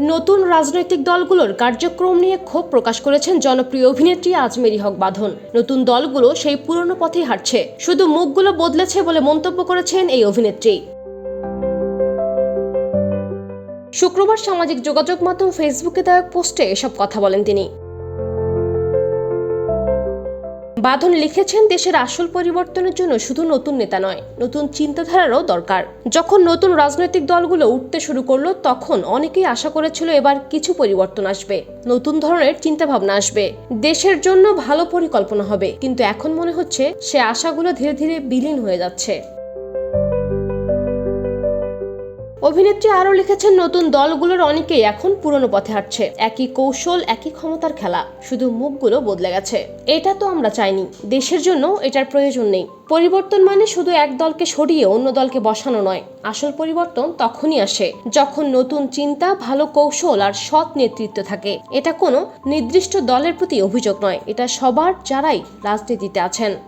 নতুন রাজনৈতিক দলগুলোর কার্যক্রম নিয়ে ক্ষোভ প্রকাশ করেছেন জনপ্রিয় অভিনেত্রী আজমেরি হক বাঁধন। নতুন দলগুলো সেই পুরনো পথেই হাঁটছে। শুধু মুখগুলো বদলেছে বলে মন্তব্য করেছেন এই অভিনেত্রী। শুক্রবার সামাজিক যোগাযোগ মাধ্যম ফেসবুকে দেওয়া পোস্টে এসব কথা বলেন তিনি। বাঁধন লিখেছেন দেশের আসল পরিবর্তনের জন্য শুধু নতুন নেতা নয়, নতুন চিন্তাধারারও দরকার। যখন নতুন রাজনৈতিক দলগুলো উঠতে শুরু করল, তখন অনেকেই আশা করেছিল এবার কিছু পরিবর্তন আসবে, নতুন ধরনের চিন্তাভাবনা আসবে। দেশের জন্য ভালো পরিকল্পনা হবে, কিন্তু এখন মনে হচ্ছে সে আশাগুলো ধীরে ধীরে বিলীন হয়ে যাচ্ছে। অভিনেত্রী আরও লিখেছেন, নতুন দলগুলোর অনেকেই এখন পুরনো পথে হাঁটছে। একই কৌশল, একই ক্ষমতার খেলা। শুধু মুখগুলো বদলে গেছে। এটা তো আমরা চাইনি। দেশের জন্য এটার প্রয়োজন নেই। পরিবর্তন মানে শুধু এক দলকে সরিয়ে অন্য দলকে বসানো নয়। আসল পরিবর্তন তখনই আসে যখন নতুন চিন্তা, ভালো কৌশল আর সৎ নেতৃত্ব থাকে। এটা কোনো নির্দিষ্ট দলের প্রতি অভিযোগ নয়। এটা সবার যারাই রাজনীতিতে আছেন।